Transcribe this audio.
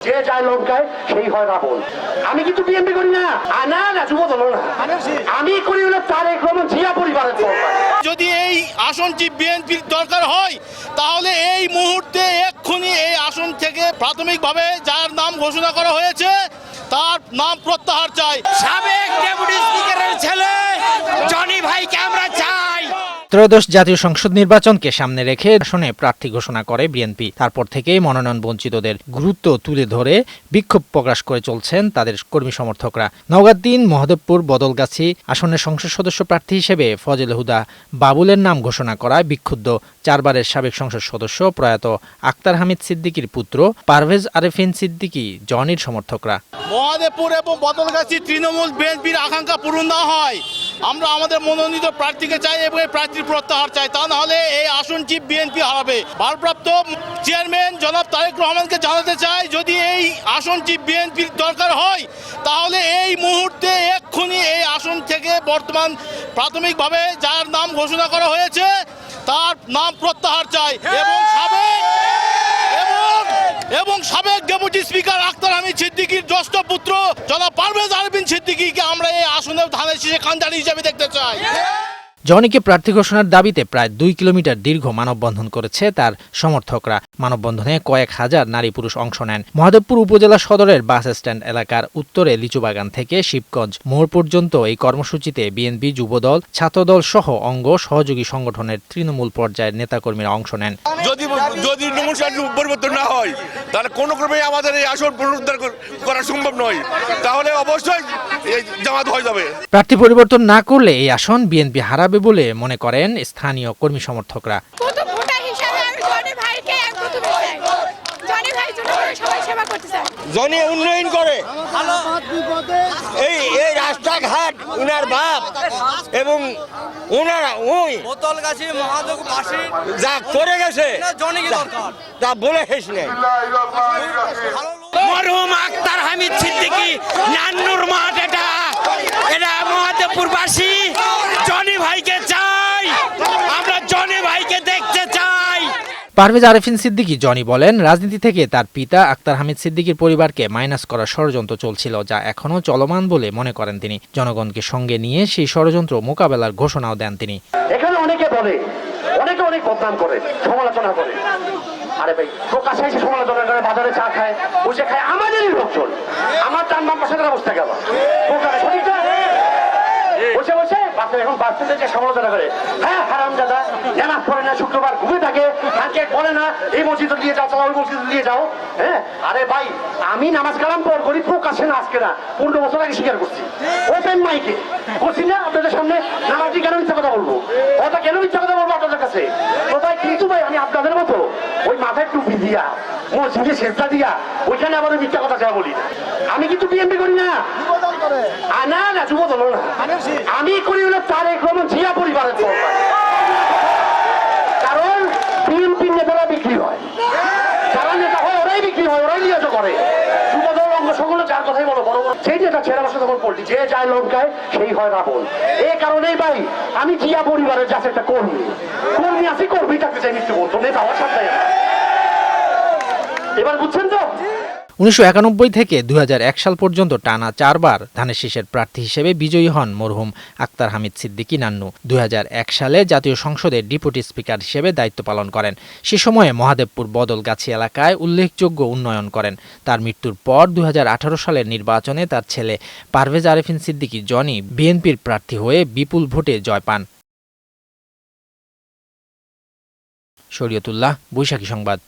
যে যায় লঙ্কায় সেই হয় রাবণ আমি কিন্তু বিএনপি করি না। না না যুব দল না। আমি করি হলো তারেক রহমান জিয়া পরিবারের যদি এই আসনটি বিএনপির দরকার হয় তাহলে এই মুহূর্তে এক্ষুনি এই আসন থেকে প্রাথমিকভাবে যার নাম ঘোষণা করা হয়েছে তার নাম প্রত্যাহার চাই। সাবেক ডেপুটি স্পিকারের ছেলে জনি ভাইকে আমরা চাই। ত্রয়োদশ জাতীয় সংসদ নির্বাচনকে সামনে রেখে আসনে প্রার্থী ঘোষণা করে বিএনপি। তারপর থেকেই মনোনয়ন বঞ্চিতদের গুরুত্ব তুলে ধরে বিক্ষোভ প্রকাশ করে চলছেন তাদের কর্মী সমর্থকরা। তিন মহদেবপুর বদলগাছি আসনের সংসদ সদস্য প্রার্থী হিসেবে ফজল হুদা বাবুলের নাম ঘোষণা করায় বিক্ষুব্ধ চারবারের সাবেক সংসদ সদস্য প্রয়াত আক্তার হামিদ সিদ্দিকীর পুত্র পারভেজ আরেফিন সিদ্দিকী জনির সমর্থকরা। মহাদেবপুর এবং বদলগাছি তৃণমূল বিএনপির আকাঙ্ক্ষা পূরণ না হয়। আমরা আমাদের মনোনীত প্রার্থীকে চাই এবং এই প্রার্থীর প্রত্যাহার চাই। তা নাহলে এই আসনটি বিএনপি হারাবে। ভারপ্রাপ্ত চেয়ারম্যান জনাব তারেক রহমানকে জানাতে চাই, যদি এই আসনটি বিএনপির দরকার হয়, তাহলে এই মুহূর্তে এক্ষুনি এই আসন থেকে বর্তমান প্রাথমিকভাবে যার নাম ঘোষণা করা হয়েছে, তার নাম প্রত্যাহার চাই এবং সাবেক এবং সাবেক ডেপুটি স্পিকার আক্তার আমি সিদ্দিকির জ্যেষ্ঠ পুত্র জনাব পারভেজ আরবিন সিদ্দিকিকে আমরা এই আসনে ধানের শীষে কান্দারি হিসাবে দেখতে চাই। জনিকে প্রার্থী ঘোষণার দাবিতে প্রায় দুই কিলোমিটার দীর্ঘ মানববন্ধন করেছে তার সমর্থকরা। মানববন্ধনে কয়েক হাজার নারী পুরুষ অংশ নেন। মহাদেবপুর উপজেলা সদরের বাস স্ট্যান্ড এলাকার উত্তরে লিচুবাগান থেকে শিবগঞ্জ মোড় পর্যন্ত এই কর্মসূচিতে বিএনপি যুবদল ছাত্রদল সহ অঙ্গ সহযোগী সংগঠনের তৃণমূল পর্যায়ের নেতাকর্মীরা অংশ নেন। যদি যদি পরিবর্তন না হয় তাহলে কোনো ক্রমে আমাদের এই আসন পুনরুদ্ধার করা সম্ভব নয়। তাহলে অবশ্যই জামাত হয়ে যাবে। প্রার্থী পরিবর্তন না করলে এই আসন বিএনপি হারাবে বলে মনে করেন স্থানীয় কর্মী সমর্থকরা। জনি উন্নয়ন করে। এই এই রাস্তাঘাট উনার বাপ এবং ওনারা ওই বোতলগাছি মহাদেববাসী। যা করে গেছে। জনকে দরকার। তা বলে শেষ নেই। মরহুম আক্তার হামিদ সিদ্দিকী নান্নুর মাঠ এটা মহাদেবপুরবাসী জনি ভাইকে চাই আমরা জনি ভাইকে দেখতে চাই পারভেজ আরেফিন সিদ্দিকী, জনি বলেন, রাজনীতি থেকে তার পিতা আক্তার হামিদ সিদ্দিকীর পরিবারকে মাইনাস করার ষড়যন্ত্র চলছিল, যা এখনও চলমান বলে মনে করেন তিনি। জনগণকে সঙ্গে নিয়ে সেই ষড়যন্ত্র মোকাবেলার ঘোষণাও দেন তিনি। এখানে অনেকে বলে, অনেকে অনেক বদনাম করে, সমালোচনা করে। আরে ভাই সমালোচনা করে, বাজারে চা খায়, বসে খায়, আমাদেরই লোকজন। আমার পাশে প্রকারে সঠিক বসে বসে। বাচ্চা এখন বাচ্চাদের যে সমালোচনা করে। হ্যাঁ হ্যাঁ? আমি আপনাদের কিন্তু ভাই, আমি আপনাদের মতো, ওই মাথায় টুপি দিয়া, মসজিদে শেষটা দিয়া, ওইখানে আবার মিথ্যা কথা বলি। আমি কিন্তু বিএনপি করি না। না না যুব দল না। আমি করি হলো তারেক রহমান জিয়া পরিবারের কারণ বিএনপি নেতারা বিক্রি হয়। যারা নেতা হয় ওরাই বিক্রি হয় ওরাই নিহত করে। যুব দল অঙ্গ সকলে যার কথাই বলো বড় বড় সেই নেতা ছেড়ে বসে তখন পল্টি যে যায় লঙ্কায় সেই হয় রাবণ। এই কারণেই ভাই আমি জিয়া পরিবারের যাচ্ছে একটা কর্মী। কর্মী আছি কর্মী থাকতে চাই মৃত্যু বলতো নেতা হওয়ার সাথে। এবার বুঝছেন তো? উনিশশো একানব্বই থেকে দু হাজার এক সাল পর্যন্ত টানা চারবার ধানের শীষের প্রার্থী হিসেবে বিজয়ী হন মরহুম আক্তার হামিদ সিদ্দিকী নান্নু। দু হাজার এক সালে জাতীয় সংসদের ডেপুটি স্পিকার হিসেবে দায়িত্ব পালন করেন। সে সময়ে মহাদেবপুর বদলগাছি এলাকায় উল্লেখযোগ্য উন্নয়ন করেন। তার মৃত্যুর পর দু হাজার আঠারো সালের নির্বাচনে তার ছেলে পারভেজ আরেফিন সিদ্দিকী জনি বিএনপির প্রার্থী হয়ে বিপুল ভোটে জয় পান। শরীয়তুল্লাহ, বৈশাখী সংবাদ।